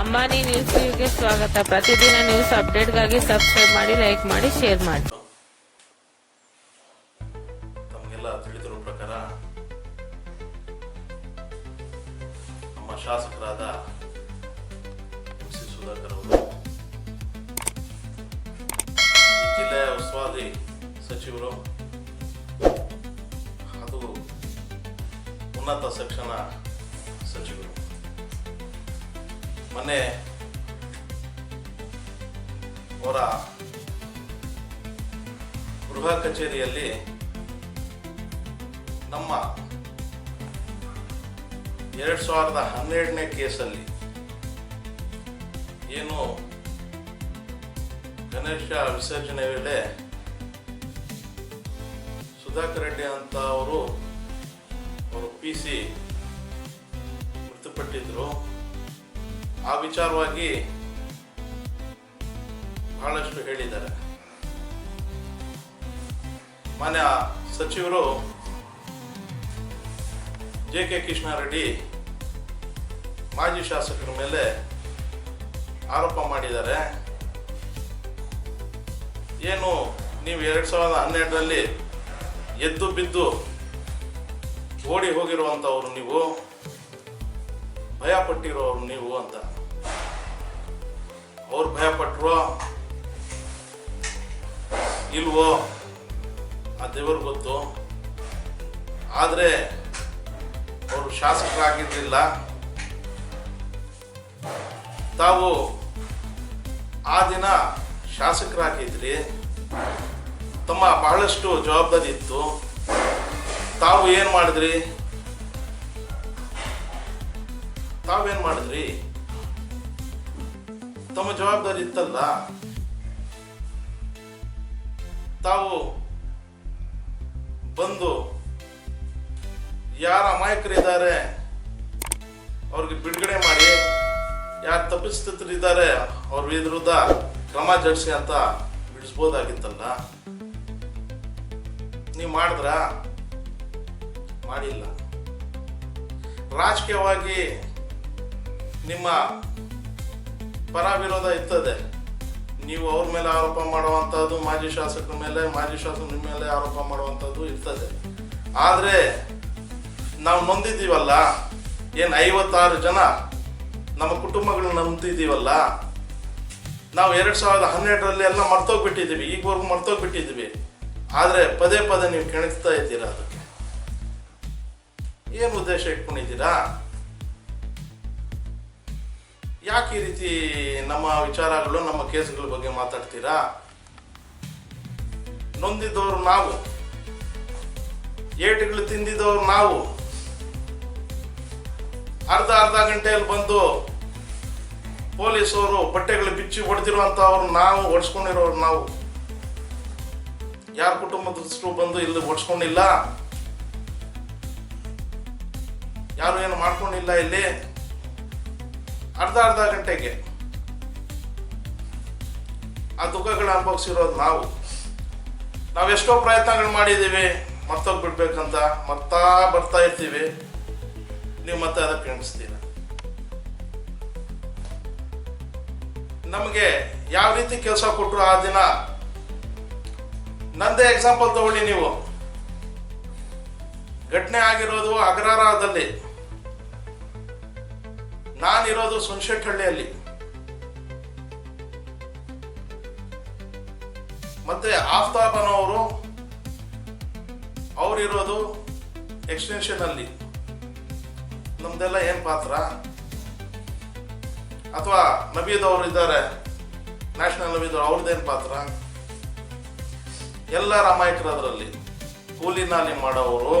ಅಂಬಾನಿ ನ್ಯೂಸ್ಗೆ ಸ್ವಾಗತ. ಪ್ರತಿದಿನ ನ್ಯೂಸ್ ಅಪ್ಡೇಟ್ಗಾಗಿ ಸಬ್ಸ್ಕ್ರೈಬ್ ಮಾಡಿ, ಲೈಕ್ ಮಾಡಿ, ಶೇರ್ ಮಾಡಿ. ತಮಗೆಲ್ಲ ತಿಳಿದಿರೋ ಪ್ರಕಾರ ನಮ್ಮ ಶಾಸಕರಾದ ಸುಧಾಕರ್ ಅವರು ಜಿಲ್ಲೆಯ ಉಸ್ತುವಾರಿ ಸಚಿವರು ಅದು ಉನ್ನತ ಶಿಕ್ಷಣ ಸಚಿವರು ಮೊನ್ನೆ ಅವರ ಗೃಹ ಕಚೇರಿಯಲ್ಲಿ ನಮ್ಮ ಎರಡು ಸಾವಿರದ ಹನ್ನೆರಡನೇ ಕೇಸಲ್ಲಿ ಏನು ಗಣೇಶ ವಿಸರ್ಜನೆ ವೇಳೆ ಸುಧಾಕರ್ ರೆಡ್ಡಿ ಅಂತ ಅವರು ಅವರು ಪಿ ಸಿ ಮೃತಪಟ್ಟಿದ್ರು. ಆ ವಿಚಾರವಾಗಿ ಬಹಳಷ್ಟು ಹೇಳಿದ್ದಾರೆ. ಮಾನ್ಯ ಸಚಿವರು ಜೆ ಕೆ ಕೃಷ್ಣಾರೆಡ್ಡಿ ಮಾಜಿ ಶಾಸಕರ ಮೇಲೆ ಆರೋಪ ಮಾಡಿದ್ದಾರೆ. ಏನು ನೀವು ಎರಡು ಸಾವಿರದ ಹನ್ನೆರಡರಲ್ಲಿ ಎದ್ದು ಬಿದ್ದು ಓಡಿ ಹೋಗಿರುವಂಥವ್ರು ನೀವು ಭಯಪಟ್ಟಿರೋರು ನೀವು ಅಂತ. ಅವ್ರು ಭಯ ಪಟ್ಟರು ಇಲ್ವೋ ಆ ದೇವರು ಗೊತ್ತು. ಆದರೆ ಅವರು ಶಾಸಕರಾಗಿರಲಿಲ್ಲ. ತಾವು ಆ ದಿನ ಶಾಸಕರಾಗಿದ್ರಿ. ತಮ್ಮ ಬಹಳಷ್ಟು ಜವಾಬ್ದಾರಿ ಇತ್ತು. ತಾವು ಏನು ಮಾಡಿದ್ರಿ? ತಾವೇನು ಮಾಡಿದ್ರಿ? ತಮ್ಮ ಜವಾಬ್ದಾರಿ ಇತ್ತಲ್ಲ? ತಾವು ಬಂದು ಯಾರ ಅಮಾಯಕರಿದ್ದಾರೆ ಅವ್ರಿಗೆ ಬಿಡುಗಡೆ ಮಾಡಿ, ಯಾರು ತಪ್ಪಿಸ್ತಿದ್ದಾರೆ ಅವ್ರ ವಿರುದ್ಧ ಕ್ರಮ ಜಡಿಸಿ ಅಂತ ಬಿಡಿಸ್ಬೋದಾಗಿತ್ತಲ್ಲ? ನೀವು ಮಾಡಿದ್ರ? ಮಾಡಿಲ್ಲ. ರಾಜಕೀಯವಾಗಿ ನಿಮ್ಮ ಪರ ವಿರೋಧ ಇರ್ತದೆ. ನೀವು ಅವ್ರ ಮೇಲೆ ಆರೋಪ ಮಾಡುವಂಥದ್ದು ಮಾಜಿ ಶಾಸಕರ ಮೇಲೆ, ಮಾಜಿ ಶಾಸಕರ ನಿಮ್ಮ ಮೇಲೆ ಆರೋಪ ಮಾಡುವಂಥದ್ದು ಇರ್ತದೆ. ಆದರೆ, ನಾವು ನೊಂದಿದ್ದೀವಲ್ಲ, ಏನು ಐವತ್ತಾರು ಜನ ನಮ್ಮ ಕುಟುಂಬಗಳನ್ನ ನಂಬ್ತಿದ್ದೀವಲ್ಲ ನಾವು ಎರಡು ಸಾವಿರದ ಹನ್ನೆರಡರಲ್ಲಿ ಎಲ್ಲ ಮರ್ತೋಗ್ಬಿಟ್ಟಿದ್ದೀವಿ, ಈಗವರೆಗೂ ಮರ್ತೋಗ್ಬಿಟ್ಟಿದ್ದೀವಿ. ಆದರೆ ಪದೇ ಪದೇ ನೀವು ಕೆಣಕ್ತಾ ಇದ್ದೀರಾ ಅದಕ್ಕೆ? ಏನು ಉದ್ದೇಶ ಇಟ್ಕೊಂಡಿದ್ದೀರಾ? ಯಾಕೆ ಈ ರೀತಿ ನಮ್ಮ ವಿಚಾರಗಳು, ನಮ್ಮ ಕೇಸ್ಗಳ ಬಗ್ಗೆ ಮಾತಾಡ್ತೀರಾ? ನೊಂದಿದ್ದವರು ನಾವು. ಏಟುಗಳು ತಿಂದಿದ್ದವ್ರು ನಾವು. ಅರ್ಧ ಅರ್ಧ ಗಂಟೆಯಲ್ಲಿ ಬಂದು ಪೊಲೀಸವರು ಬಟ್ಟೆಗಳು ಬಿಚ್ಚಿ ಹೊಡೆದಿರುವಂಥವ್ರು ನಾವು, ಹೊಡ್ಸ್ಕೊಂಡಿರೋರು ನಾವು. ಯಾರ ಕುಟುಂಬದಷ್ಟು ಬಂದು ಇಲ್ಲಿ ಹೊಡ್ಸ್ಕೊಂಡಿಲ್ಲ? ಯಾರು ಏನು ಮಾಡ್ಕೊಂಡಿಲ್ಲ ಇಲ್ಲಿ? ಅರ್ಧ ಅರ್ಧ ಗಂಟೆಗೆ. ಆ ದುಃಖಗಳು ಅನುಭವಿಸಿರೋದು ನಾವು. ನಾವೆಷ್ಟೋ ಪ್ರಯತ್ನಗಳು ಮಾಡಿದ್ದೀವಿ ಮರ್ತೋಗ್ಬಿಡ್ಬೇಕಂತ ಮರ್ತಾ ಬರ್ತಾ ಇರ್ತೀವಿ. ನೀವು ಮತ್ತೆ ಅದಕ್ಕೆ ಎಣಿಸ್ತೀರ ನಮಗೆ ಯಾವ ರೀತಿ ಕೆಲಸ ಕೊಟ್ಟರು ಆ ದಿನ? ನಂದೇ ಎಕ್ಸಾಂಪಲ್ ತಗೊಳ್ಳಿ ನೀವು. ಘಟನೆ ಆಗಿರೋದು ಅಗ್ರಾರದಲ್ಲಿ. ನಾನಿರೋದು ಸುನ್ಶೆಟ್ಟಹಳ್ಳಿಯಲ್ಲಿ ಮತ್ತೆ ಆಫ್ತಾಬನವರು, ಅವರಿರೋದು ಎಕ್ಸ್ಟೆನ್ಷನ್ ಅಲ್ಲಿ ನಮ್ದೆಲ್ಲ ಏನ್ ಪಾತ್ರ? ಅಥವಾ ನಬೀದ್ ಅವರು ಇದ್ದಾರೆ ನ್ಯಾಷನಲ್ ನಬೀದ್ ಅವ್ರದ್ದೇನು ಪಾತ್ರ? ಎಲ್ಲ ಅದರಲ್ಲಿ ಕೂಲಿ ನಾಲಿ ಮಾಡೋರು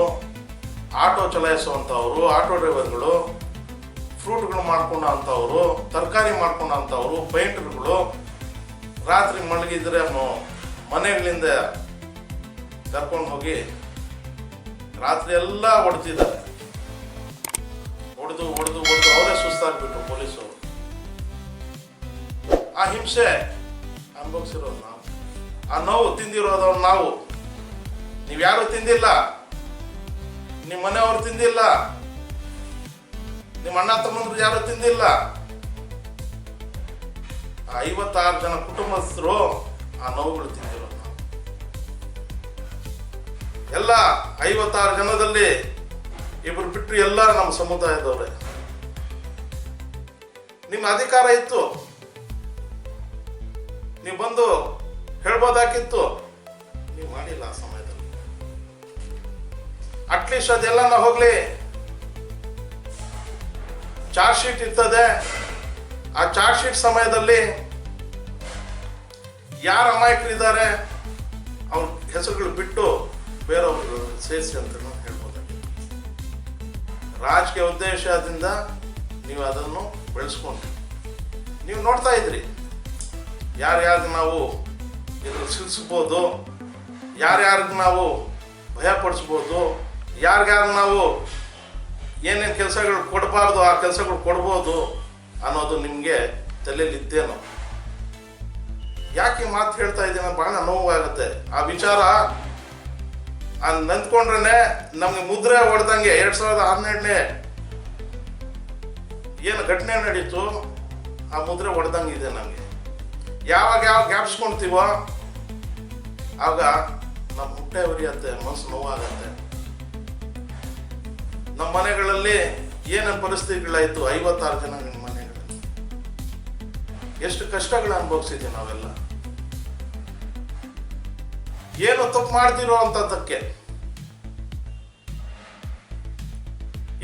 ಆಟೋ ಚಲಾಯಿಸುವಂಥವ್ರು, ಆಟೋ ಡ್ರೈವರ್ಗಳು ಫ್ರೂಟ್ಗಳು ಮಾಡ್ಕೊಂಡ ಅಂಥವ್ರು ತರಕಾರಿ ಮಾಡ್ಕೊಂಡ ಅಂಥವ್ರು ಪೇಂಟರ್ಗಳು ರಾತ್ರಿ ಮಲಗಿದ್ರೆ ಮನೆಗಳಿಂದ ಕರ್ಕೊಂಡು ಹೋಗಿ ರಾತ್ರಿ ಎಲ್ಲ ಹೊಡ್ತಿದ್ದಾರೆ. ಹೊಡೆದು ಹೊಡೆದು ಹೊಡೆದು ಅವರೇ ಸುಸ್ತಾಗ್ಬಿಟ್ರು ಪೊಲೀಸರು. ಆ ಹಿಂಸೆ ಅನುಭವಿಸಿರೋದು ನಾವು. ಆ ನೋವು ತಿಂದಿರೋದವ್ರು ನಾವು. ನೀವ್ಯಾರು ತಿಂದಿಲ್ಲ. ನಿಮ್ಮ ಮನೆಯವರು ತಿಂದಿಲ್ಲ. ನಿಮ್ಮ ಅಣ್ಣ ತಮ್ಮಂದ್ರು ಯಾರು ತಿಂದಿಲ್ಲ. ಐವತ್ತಾರು ಜನ ಕುಟುಂಬಸ್ಥರು ಆ ನೋವುಗಳು ತಿಂದಿರು. ಎಲ್ಲ ಐವತ್ತಾರು ಜನದಲ್ಲಿ ಇಬ್ರು ಬಿಟ್ಟರು ಎಲ್ಲ ನಮ್ಮ ಸಮುದಾಯದವ್ರೆ. ನಿಮ್ಮ ಅಧಿಕಾರ ಇತ್ತು. ನೀವು ಬಂದು ಹೇಳ್ಬೋದಾಗಿತ್ತು. ನೀವು ಮಾಡಿಲ್ಲ ಆ ಸಮಯದಲ್ಲಿ. ಅಟ್ಲೀಸ್ಟ್ ಅದೆಲ್ಲ ಹೋಗ್ಲಿ. ಚಾರ್ಜ್ ಶೀಟ್ ಇರ್ತದೆ. ಆ ಚಾರ್ಜ್ ಶೀಟ್ ಸಮಯದಲ್ಲಿ ಯಾರು ಅಮಾಯಕರಿದ್ದಾರೆ ಅವ್ರ ಹೆಸರುಗಳು ಬಿಟ್ಟು ಬೇರೆಯವರು ಸೇರಿಸಿ ಅಂತ ಹೇಳ್ಬೋದಾಗಿ ರಾಜಕೀಯ ಉದ್ದೇಶದಿಂದ ನೀವು ಅದನ್ನು ಬೆಳೆಸ್ಕೊಂಡ್ರಿ ನೀವು ನೋಡ್ತಾ ಇದ್ರಿ. ಯಾರ್ಯಾರು ನಾವು ಇದ್ರ ಸಿಲ್ಸ್ಬೋದು ಯಾರ್ಯಾರಿಗೆ ನಾವು ಭಯಪಡಿಸ್ಬೋದು ಯಾರ್ಯಾರು ನಾವು ಏನೇನು ಕೆಲಸಗಳು ಕೊಡಬಾರ್ದು, ಆ ಕೆಲಸಗಳು ಕೊಡ್ಬೋದು ಅನ್ನೋದು ನಿಮಗೆ ತಲೆಯಲ್ಲಿದ್ದೇನೋ ಯಾಕೆ ಮಾತು ಹೇಳ್ತಾ ಇದ್ದೀನಿ ಬಹಳ ನೋವಾಗುತ್ತೆ. ಆ ವಿಚಾರ ನಂದ್ಕೊಂಡ್ರೆ ನಮಗೆ ಮುದ್ರೆ ಹೊಡೆದಂಗೆ ಎರಡ್ ಸಾವಿರದ ಹನ್ನೆರಡನೇ ಏನು ಘಟನೆ ನಡೀತು, ಆ ಮುದ್ರೆ ಹೊಡೆದಂಗೆ ಇದೆ ನಮಗೆ. ಯಾವಾಗ ಯಾವಾಗ ಜ್ಞಾಪಿಸ್ಕೊಳ್ತೀವೋ ಆಗ ನಮ್ಮ ಹುಟ್ಟೆ ಉರಿಯತ್ತೆ, ಮನಸ್ಸು ನೋವಾಗತ್ತೆ. ನಮ್ಮ ಮನೆಗಳಲ್ಲಿ ಏನೇನು ಪರಿಸ್ಥಿತಿಗಳಾಯಿತು? ಐವತ್ತಾರು ಜನ ನಿಮ್ಮ ಮನೆಗಳಲ್ಲಿ. ಎಷ್ಟು ಕಷ್ಟಗಳು ಅನುಭವಿಸಿದ್ವಿ ನಾವೆಲ್ಲ. ಏನು ತಪ್ಪು ಮಾಡ್ತಿರೋ ಅಂತದಕ್ಕೆ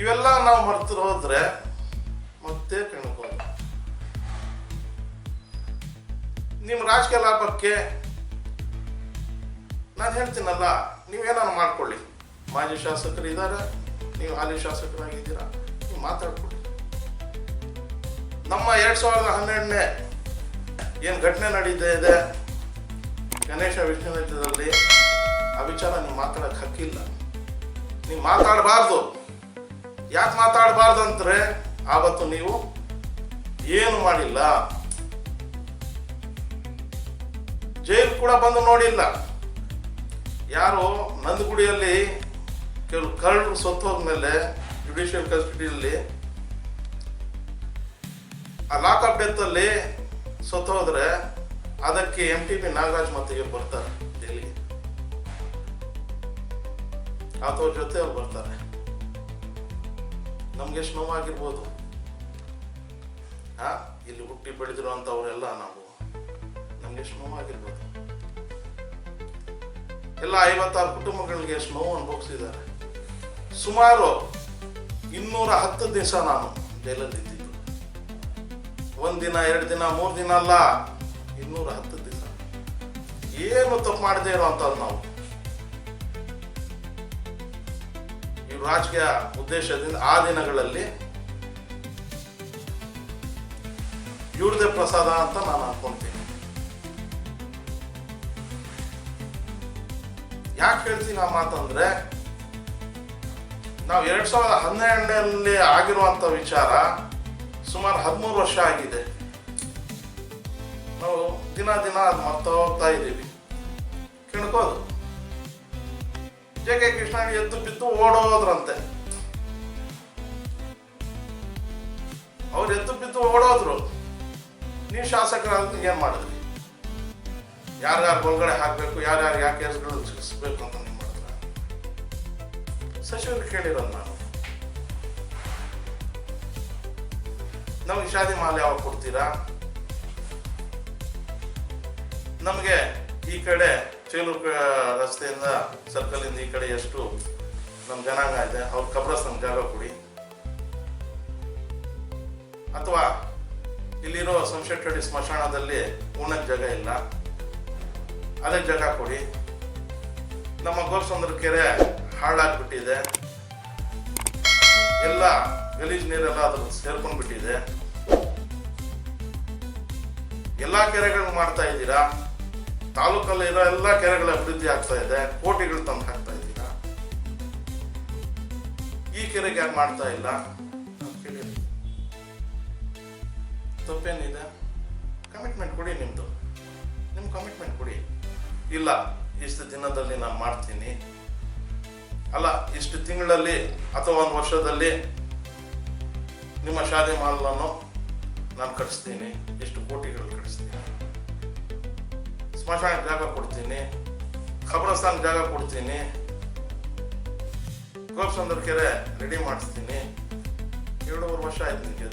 ಇವೆಲ್ಲ ನಾವು ಮರ್ತು ಹೋದ್ರೆ ಮತ್ತೆ ಕಣ್ಕೋದು. ನಿಮ್ಮ ರಾಜಕೀಯ ಲಾಭಕ್ಕೆ ನಾನು ಹೇಳ್ತೀನಲ್ಲ ನೀವೇನಾರು ಮಾಡ್ಕೊಳ್ಳಿ. ಮಾಜಿ ಶಾಸಕರು ಇದ್ದಾರೆ ನೀವು ಹಾಲಿ ಶಾಸಕರಾಗಿದ್ದೀರಾ ನೀವು ಮಾತಾಡ್ಕೊಡಿ. ನಮ್ಮ ಎರಡ್ ಸಾವಿರದ ಹನ್ನೆರಡನೇ ಏನು ಘಟನೆ ನಡೀತಾ ಇದೆ, ಗಣೇಶ ವಿಶ್ವವಿದ್ಯಾಲಯದಲ್ಲಿ ಆ ವಿಚಾರ ನೀವು ಮಾತಾಡಕ್ಕೆ ಹಕ್ಕಿಲ್ಲ. ನೀವು ಮಾತಾಡಬಾರ್ದು. ಯಾಕೆ ಮಾತಾಡಬಾರ್ದು ಅಂದ್ರೆ, ಆವತ್ತು ನೀವು ಏನು ಮಾಡಿಲ್ಲ. ಜೈಲು ಕೂಡ ಬಂದು ನೋಡಿಲ್ಲ. ಯಾರು ನಂದಗುಡಿಯಲ್ಲಿ ಕೆಲವು ಕರಡು ಸತ್ತು ಹೋದ್ಮೇಲೆ ಜುಡಿಷಿಯಲ್ ಕಸ್ಟಡಿಯಲ್ಲಿ ಆ ಲಾಕಪ್ ಡೆತ್ ಅಲ್ಲಿ ಸತ್ತು ಹೋದ್ರೆ ಅದಕ್ಕೆ ಎಂ ಟಿ ಪಿ ನಾಗರಾಜ್ ಮತ್ತಿಗೆ ಬರ್ತಾರೆ ಡೆಲ್ಲಿ ಆತವ್ರ ಜೊತೆ ಅವ್ರು ಬರ್ತಾರೆ. ನಮ್ಗೆ ಎಷ್ಟು ನೋವಾಗಿರ್ಬೋದು ಹಾ, ಇಲ್ಲಿ ಹುಟ್ಟಿ ಬೆಳೆದಿರುವಂಥವ್ರೆಲ್ಲ ನಾವು. ನಮ್ಗೆ ಎಷ್ಟು ನೋವಾಗಿರ್ಬೋದು ಎಲ್ಲ ಐವತ್ತಾರು ಕುಟುಂಬಗಳಿಗೆ ಎಷ್ಟು ನೋವು ಅನುಭವಿಸಿದ್ದಾರೆ. ಸುಮಾರು ಇನ್ನೂರ ಹತ್ತು ದಿವಸ ನಾನು ಜೈಲಲ್ಲಿ ಇದ್ದಿದ್ದು. ದಿನ, ಎರಡು ದಿನ, ಮೂರು ದಿನ ಅಲ್ಲ, ಇನ್ನೂರ ಹತ್ತು ದಿವಸ. ಏನು ತಪ್ಪು ಮಾಡದೇ ಇರುವಂಥದ್ದು ನಾವು. ಈ ರಾಜಕೀಯ ಉದ್ದೇಶದಿಂದ ಆ ದಿನಗಳಲ್ಲಿ ಇವ್ರದೇ ಪ್ರಸಾದ ಅಂತ ನಾನು ಅನ್ಕೊಂತೀನಿ. ಯಾಕೆ ಹೇಳ್ತೀನಿ ಆ ಮಾತಂದ್ರೆ ನಾವು ಎರಡು ಸಾವಿರದ ಹನ್ನೆರಡರಲ್ಲಿ ಆಗಿರುವಂಥ ವಿಚಾರ ಸುಮಾರು ಹದಿಮೂರು ವರ್ಷ ಆಗಿದೆ. ನಾವು ದಿನ ದಿನ ಅದು ಮರ್ತಾ ಹೋಗ್ತಾ ಇದ್ದೀವಿ. ಕಿಣ್ಕೋದು ಜೆ ಕೆ ಕೃಷ್ಣ ಎದ್ದು ಬಿದ್ದು ಓಡೋದ್ರಂತೆ. ಅವ್ರು ಎದ್ದು ಬಿದ್ದು ಓಡೋದ್ರು. ನೀವು ಶಾಸಕರಾದ ಏನು ಮಾಡಿದ್ರಿ? ಯಾರ್ಯಾರು ಒಳಗಡೆ ಹಾಕ್ಬೇಕು, ಯಾರ್ಯಾರು ಯಾಕೆ ಕೇಸ್ಗಳು ಸಿಗಿಸ್ಬೇಕು ಅಂತ. ಸಚಿವರು ಕೇಳಿರೋದು ನಾನು. ನಮಗೆ ಶಾದಿ ಮಾಲೆ ಯಾವಾಗ ಕೊಡ್ತೀರಾ? ನಮಗೆ ಈ ಕಡೆ ಚೇಲೂರು ರಸ್ತೆಯಿಂದ ಸರ್ಕಲಿಂದ ಈ ಕಡೆ ಎಷ್ಟು ನಮ್ಮ ಜನಾಂಗ ಇದೆ, ಅವ್ರ ಕಬ್ರಸ್ ನಮ್ಗೆ ಜಾಗ ಕೊಡಿ. ಅಥವಾ ಇಲ್ಲಿರೋ ಸಂಶೆಟ್ಟಡಿ ಸ್ಮಶಾನದಲ್ಲಿ ಉಣ್ಣಕ್ಕೆ ಜಾಗ ಇಲ್ಲ ಅದಕ್ಕೆ ಜಾಗ ಕೊಡಿ. ನಮ್ಮ ಗೋರ್ಸಂದ್ರ ಕೆರೆ ಹಾಳಾಗ್ಬಿಟ್ಟಿದೆ. ಎಲ್ಲ ಗಲೀಜ್ ನೀರೆಲ್ಲ ಅದ್ರ ಸೇರ್ಕೊಂಡ್ಬಿಟ್ಟಿದೆ. ಎಲ್ಲಾ ಕೆರೆಗಳು ಮಾಡ್ತಾ ಇದ್ದೀರಾ? ತಾಲೂಕಲ್ಲಿ ಇರೋ ಎಲ್ಲ ಕೆರೆಗಳ ಅಭಿವೃದ್ಧಿ ಆಗ್ತಾ ಇದೆ. ಕೋಟಿಗಳು ತಂದು ಹಾಕ್ತಾ ಇದ್ದೀರಾ? ಈ ಕೆರೆಗೆ ಯಾಕೆ ಮಾಡ್ತಾ ಇಲ್ಲ. ತಪ್ಪೇನಿದೆ. ಕಮಿಟ್ಮೆಂಟ್ ಕೊಡಿ ನಿಮ್ದು. ನಿಮ್ ಕಮಿಟ್ಮೆಂಟ್ ಕೊಡಿ. ಇಲ್ಲ, ಇಷ್ಟು ದಿನದಲ್ಲಿ ನಾನು ಮಾಡ್ತೀನಿ. ಅಲ್ಲ, ಇಷ್ಟು ತಿಂಗಳಲ್ಲಿ ಅಥವಾ ಒಂದು ವರ್ಷದಲ್ಲಿ ನಿಮ್ಮ ಶಾದಿ ಮಾಲನ್ನು ನಾನು ಕಟ್ಸ್ತೀನಿ ಎಷ್ಟು ಕೋಟಿಗಳು ಕಟ್ಸ್ತೀನಿ ಸ್ಮಶಾನ ಜಾಗ ಕೊಡ್ತೀನಿ. ಖಬರಸ್ಥಾನ ಜಾಗ ಕೊಡ್ತೀನಿ. ಗೋಪ್ಸಂದ್ರ ಕೆರೆ ರೆಡಿ ಮಾಡಿಸ್ತೀನಿ. ಎರಡೂವರೆ ವರ್ಷ ಆಯ್ತು ನಿಮಗೆ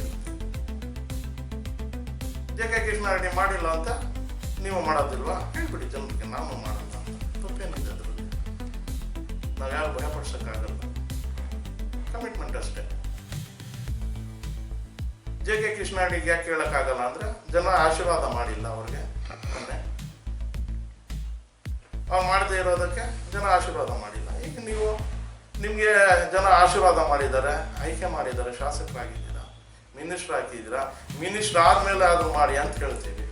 ಜೆ ಕೆ ಕೃಷ್ಣ ರೆಡಿ ಮಾಡಿಲ್ಲ ಅಂತ ನೀವು ಮಾಡೋದಿಲ್ವಾ? ಹೇಳ್ಬಿಡಿ ಜನಕ್ಕೆ, ನಾನು ಮಾಡೋದು ನಾವು ಭಯ ಭಯಪಡಿಸೋಕ್ಕಾಗಲ್ಲ ಕಮಿಟ್ಮೆಂಟ್ ಅಷ್ಟೇ. ಜೆ ಕೆ ಕೃಷ್ಣ ರೆಡ್ಡಿಗೆ ಯಾಕೆ ಹೇಳೋಕ್ಕಾಗಲ್ಲ ಅಂದರೆ ಜನ ಆಶೀರ್ವಾದ ಮಾಡಿಲ್ಲ ಅವ್ರಿಗೆ. ಮೊನ್ನೆ ಅವ್ರು ಮಾಡದೇ ಇರೋದಕ್ಕೆ ಜನ ಆಶೀರ್ವಾದ ಮಾಡಿಲ್ಲ. ಈಗ ನೀವು ನಿಮಗೆ ಜನ ಆಶೀರ್ವಾದ ಮಾಡಿದ್ದಾರೆ, ಆಯ್ಕೆ ಮಾಡಿದ್ದಾರೆ, ಶಾಸಕರಾಗಿದ್ದೀರಾ, ಮಿನಿಸ್ಟರ್ ಹಾಕಿದ್ದೀರಾ, ಮಿನಿಸ್ಟರ್ ಆದಮೇಲೆ ಅದು ಮಾಡಿ ಅಂತ ಹೇಳ್ತೀವಿ.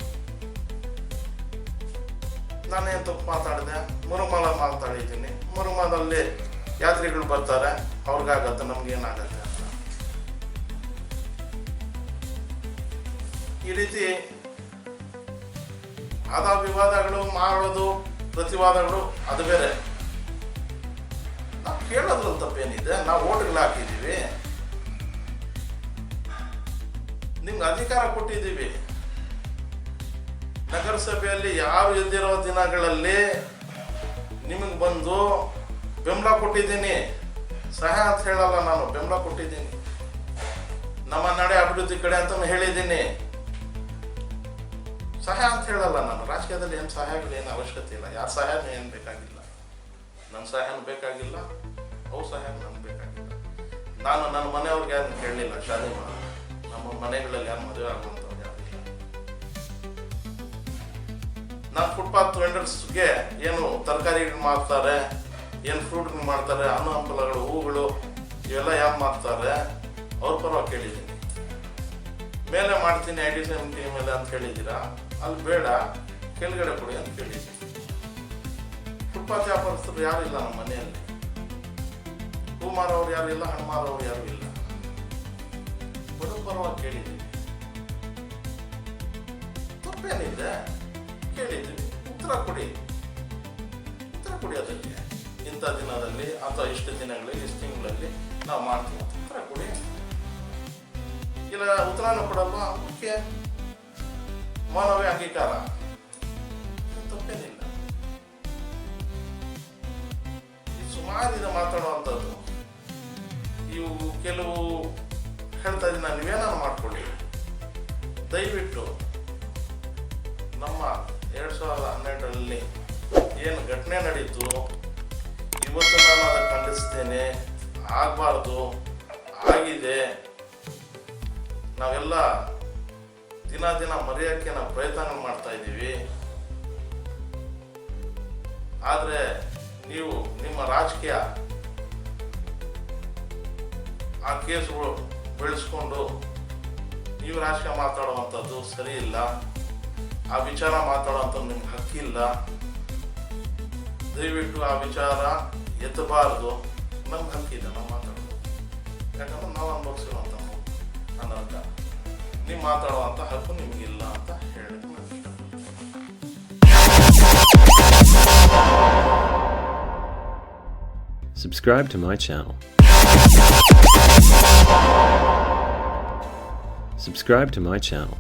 ನಾನೇನು ತಪ್ಪು ಮಾತಾಡಿದೆ, ಮುರುಮಲ ಮಾತಾಡಿದ್ದೀನಿ ಮುರುಮಲದಲ್ಲಿ ಯಾತ್ರಿಗಳು ಬರ್ತಾರೆ, ಅವ್ರಿಗಾಗತ್ತೆ, ನಮ್ಗೇನಾಗತ್ತೆ ಅಂತ. ಈ ರೀತಿ ಆದ ವಿವಾದಗಳು, ಮಾಡೋದು, ಪ್ರತಿವಾದಗಳು, ಅದು ಬೇರೆ. ನಾವು ಕೇಳೋದ್ರಲ್ಲಿ ತಪ್ಪೇನಿದೆ, ನಾವು ಓಟ್ಗಳು ಹಾಕಿದ್ದೀವಿ. ನಿಮ್ಗೆ ಅಧಿಕಾರ ಕೊಟ್ಟಿದ್ದೀವಿ. ನಗರಸಭೆಯಲ್ಲಿ ಯಾರು ಎದ್ದಿರೋ ದಿನಗಳಲ್ಲಿ ನಿಮಗೆ ಬಂದು ಬೆಂಬಲ ಕೊಟ್ಟಿದ್ದೀನಿ. ಸಹಾಯ ಅಂತ ಹೇಳಲ್ಲ ನಾನು, ಬೆಂಬಲ ಕೊಟ್ಟಿದ್ದೀನಿ. ನಮ್ಮ ನಡೆ ಅಭಿವೃದ್ಧಿ ಕಡೆ ಅಂತ ಹೇಳಿದ್ದೀನಿ. ಸಹಾಯ ಅಂತ ಹೇಳಲ್ಲ ನಾನು, ರಾಜಕೀಯದಲ್ಲಿ ಏನು ಸಹಾಯಗಳು, ಏನು ಅವಶ್ಯಕತೆ ಇಲ್ಲ. ಯಾರ ಸಹಾಯನೂ ಏನು ಬೇಕಾಗಿಲ್ಲ. ನನ್ನ ಸಹಾಯನೂ ಬೇಕಾಗಿಲ್ಲ, ಅವ್ರ ಸಹಾಯ ನನಗೆ ಬೇಕಾಗಿಲ್ಲ. ನಾನು ನನ್ನ ಮನೆಯವ್ರಿಗೆ ಯಾರು ಹೇಳಲಿಲ್ಲ ಶಾದಿ ನಮ್ಮ ಮನೆಗಳಲ್ಲಿ ಯಾರು ಮದುವೆ ಆಗುವಂಥವ್ರು ನಾನು ಫುಟ್ಪಾತ್ ವೆಂಡರ್ಸ್ಗೆ ಏನು ತರಕಾರಿ ಮಾರ್ತಾರೆ ಏನು ಫ್ರೂಟ್ಗಳು ಮಾಡ್ತಾರೆ ಹಣ್ಣು ಹಂಪಲಗಳು ಹೂಗಳು ಇವೆಲ್ಲ ಯಾವ ಮಾರ್ತಾರೆ? ಅವ್ರ ಪರವಾಗಿ ಕೇಳಿದ್ದೀನಿ. ಮೇಲೆ ಮಾಡ್ತೀನಿ ಐ ಡಿ ಎಂ ಟಿ ಮೇಲೆ ಅಂತ ಹೇಳಿದ್ದೀರಾ ಅಲ್ಲಿ ಬೇಡ, ಕೆಳಗಡೆ ಕೊಡಿ ಅಂತ ಕೇಳಿದ್ದೀನಿ. ಫುಟ್ಪಾತ್ ವ್ಯಾಪಾರಸ್ಥರು ಯಾರು ಇಲ್ಲ ನಮ್ಮ ಮನೆಯಲ್ಲಿ. ಹೂ ಮಾರೋರು ಯಾರು ಇಲ್ಲ ಹಣ್ಣು ಮಾರೋರು ಯಾರು ಇಲ್ಲ. ಬಡ ಪರವಾಗಿ ಕೇಳಿದ್ದೀನಿ. ತಪ್ಪೇನಿದೆ? ಕೇಳಿದ್ದೀವಿ ಉತ್ತರ ಕೊಡಿ. ಉತ್ತರ ಕೊಡಿ ಅದಕ್ಕೆ. ಇಂಥ ದಿನದಲ್ಲಿ ಅಥವಾ ಇಷ್ಟು ದಿನಗಳಲ್ಲಿ, ಇಷ್ಟು ತಿಂಗಳಲ್ಲಿ ನಾವು ಮಾಡ್ತೀವಿ ಉತ್ತರ ಕೊಡಿ. ಇಲ್ಲ ಉತ್ತರನೂ ಕೊಡಲ್ವಾ? ಓಕೆ ಮಾನವೇ ಅಂಗೀಕಾರ. ತಪ್ಪೇನಿಲ್ಲ. ಇದು ಸುಮಾರು ದಿನ ಮಾತಾಡುವಂಥದ್ದು. ಇವು ಕೆಲವು ಹೇಳ್ತಾ ಇದ್ದೀನಿ ನೀವೇನಾದ್ರು ಮಾಡ್ಕೊಳ್ಳಿ. ದಯವಿಟ್ಟು ನಮ್ಮ ಸಾವಿರದ ಹನ್ನೆರಡರಲ್ಲಿ ಏನು ಘಟನೆ ನಡೀತು? ಇವತ್ತು ನಾನು ಅದನ್ನು ಖಂಡಿಸ್ತೇನೆ. ಆಗಬಾರ್ದು. ಆಗಿದೆ. ನಾವೆಲ್ಲ ದಿನ ದಿನ ಮರೆಯೋಕ್ಕೆ ನಾವು ಪ್ರಯತ್ನ ಮಾಡ್ತಾ ಇದ್ದೀವಿ. ಆದರೆ ನೀವು ನಿಮ್ಮ ರಾಜಕೀಯ ಆ ಕೇಸ್ಗಳು ಬೆಳೆಸ್ಕೊಂಡು ನೀವು ರಾಜಕೀಯ ಮಾತಾಡುವಂಥದ್ದು ಸರಿ ಇಲ್ಲ. ಆ ವಿಚಾರ ಅಂತ ನಿಮ್ಗೆ ಹಕ್ಕಿಲ್ಲ ದಯವಿಟ್ಟು ಆ ವಿಚಾರ ಎತ್ತಬಾರ್ದು ನಮ್ಗೆ ಹಕ್ಕಿದೆ ನಾವು ಮಾತಾಡೋದು ಯಾಕಂದ್ರೆ ನಾವು ಅನುಭವಿಸಿರುವಂಥ ಅನ್ನೋದಕ್ಕ ನೀವು ಮಾತಾಡುವಂಥ ಹಕ್ಕು ನಿಮಗಿಲ್ಲ ಅಂತ ಇಷ್ಟಪಡ್ತೀನಿ Subscribe to my channel. Subscribe to my channel.